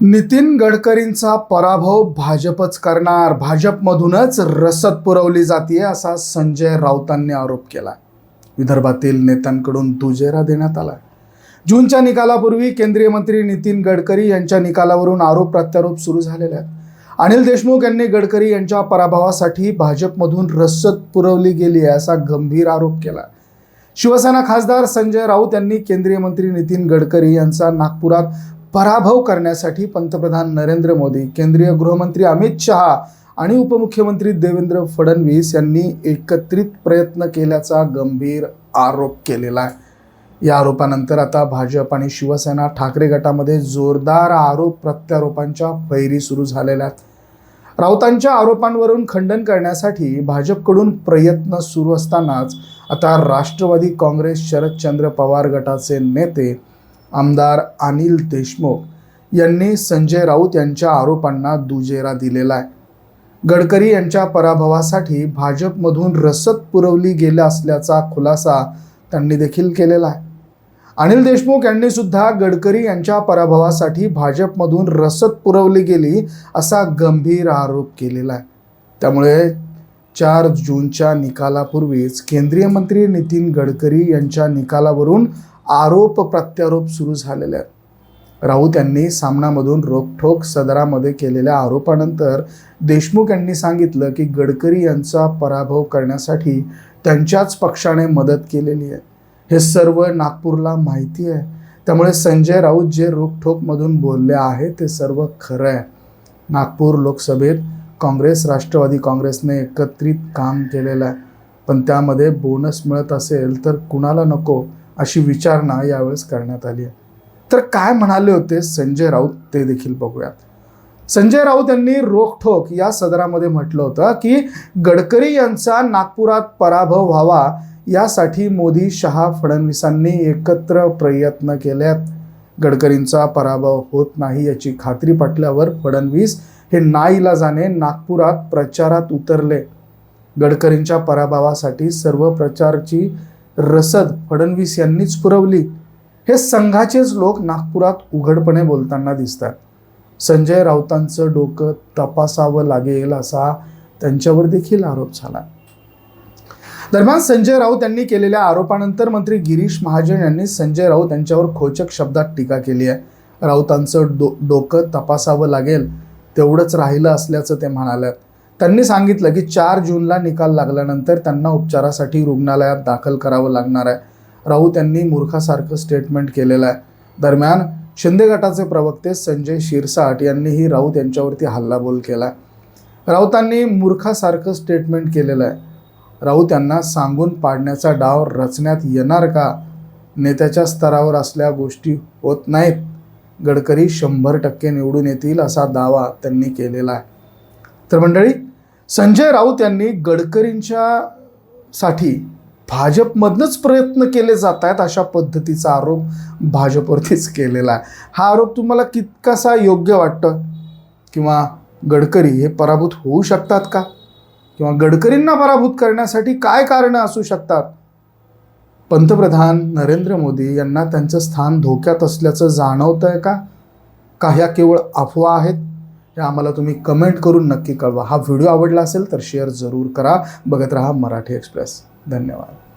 नितीन गडकरींचा पराभव भाजपच करणार. भाजपमधूनच रसद पुरवली जाते असा संजय राऊतांनी आरोप केला विदर्भातील नेत्यांकडून दुजेरा देण्यात आला जूनच्या निकालापूर्वी केंद्रीय मंत्री नितीन गडकरी यांच्या निकालावरून आरोप प्रत्यारोप सुरू झालेले आहेत. अनिल देशमुख यांनी गडकरी यांच्या पराभवासाठी भाजपमधून रसद पुरवली गेली आहे असा गंभीर आरोप केला शिवसेना खासदार संजय राऊत यांनी केंद्रीय मंत्री नितीन गडकरी यांचा नागपुरात पराभव करण्यासाठी पंतप्रधान नरेंद्र मोदी केंद्रीय गृहमंत्री अमित शहा आणि उपमुख्यमंत्री देवेंद्र फडणवीस यांनी एकत्रित प्रयत्न केल्याचा गंभीर आरोप केलेला आहे. या आरोपानंतर आता भाजप आणि शिवसेना ठाकरे गटामध्ये जोरदार आरोप प्रत्यारोपांच्या फैरी सुरू झालेल्या आहेत. राऊतांच्या आरोपांवरून खंडन करण्यासाठी भाजपकडून प्रयत्न सुरू असतानाच आता राष्ट्रवादी काँग्रेस शरदचंद्र पवार गटाचे नेते आमदार अनिल देशमुख यांनी संजय राऊत यांच्या आरोपांना दुजेरा दिलेला आहे. गडकरी यांच्या पराभवासाठी भाजपमधून रसद पुरवली गेल्या असल्याचा खुलासा त्यांनी देखील केलेला आहे. अनिल देशमुख यांनी सुद्धा गडकरी यांच्या पराभवासाठी भाजपमधून रसद पुरवली गेली असा गंभीर आरोप केलेला आहे. त्यामुळे चार जूनच्या निकालापूर्वीच केंद्रीय मंत्री नितीन गडकरी यांच्या निकालावरून आरोप प्रत्यारोप सुरू झालेले आहेत. राऊत यांनी सामनामधून रोखठोक सदरामध्ये केलेल्या आरोपानंतर देशमुख यांनी सांगितलं की गडकरी यांचा पराभव करण्यासाठी त्यांच्याच पक्षाने मदत केलेली आहे. हे सर्व नागपूरला माहिती आहे. त्यामुळे संजय राऊत जे रोखठोकमधून बोलले आहे ते सर्व खरं आहे. नागपूर लोकसभेत काँग्रेस राष्ट्रवादी काँग्रेसने एकत्रित काम केलेलं आहे. पण त्यामध्ये बोनस मिळत असेल तर कुणाला नको? अशी विचारणा यावेळेस करण्यात आली आहे. तर काय म्हणाले होते संजय राऊत ते देखील बघूयात. संजय राऊत यांनी रोखठोक या सदरामध्ये म्हटलं होतं की गडकरी यांचा नागपुरात पराभव व्हावा यासाठी मोदी शहा फडणवीसांनी एकत्र प्रयत्न केल्यात. गडकरींचा पराभव होत नाही याची खात्री पटल्यावर फडणवीस हे नाईलाजाने नागपुरात प्रचारात उतरले. गडकरींच्या पराभवासाठी सर्व प्रचारची रसद फडणवीस यांनीच पुरवली. हे संघाचेच लोक नागपुरात उघडपणे बोलताना दिसतात. संजय राऊतांचं डोकं तपासावं लागेल असा त्यांच्यावर देखील आरोप झाला. दरम्यान संजय राऊत यांनी केलेल्या आरोपानंतर मंत्री गिरीश महाजन यांनी संजय राऊत यांच्यावर खोचक शब्दात टीका केली आहे. राऊतांचं डो डोकं तपासावं लागेल तेवढंच राहिलं असल्याचं ते म्हणाले त्यांनी सांगितलं की चार जूनला निकाल लागल्यानंतर त्यांना उपचारासाठी रुग्णालयात दाखल करावं लागणार आहे. राऊत यांनी मूर्खासारखं स्टेटमेंट केलेलं आहे. दरम्यान शिंदे गटाचे प्रवक्ते संजय शिरसाट यांनीही राऊत यांच्यावरती हल्लाबोल केला आहे. राऊतांनी मूर्खासारखं स्टेटमेंट केलेलं आहे. राऊत यांना सांगून पाडण्याचा डाव रचण्यात येणार का? नेत्याच्या स्तरावर असल्या गोष्टी होत नाहीत. गडकरी शंभर टक्के निवडून येतील असा दावा त्यांनी केलेला आहे. तर मंडळी संजय राऊत यांनी गडकरींच्या साठी भाजपमधनंच प्रयत्न केले जात आहेत अशा पद्धतीचा आरोप भाजपवरतीच केलेला आहे. हा आरोप तुम्हाला कितकासा योग्य वाटतं? किंवा गडकरी हे पराभूत होऊ शकतात का? किंवा गडकरींना पराभूत करण्यासाठी काय कारणं असू शकतात? पंतप्रधान नरेंद्र मोदी यांना त्यांचं स्थान धोक्यात असल्याचं जाणवतं आहे का? का ह्या केवळ अफवा आहेत? हे आम्हाला तुम्ही कमेंट करून नक्की कळवा. हा व्हिडिओ आवडला असेल तर शेअर जरूर करा. बघत राहा मराठी एक्सप्रेस धन्यवाद.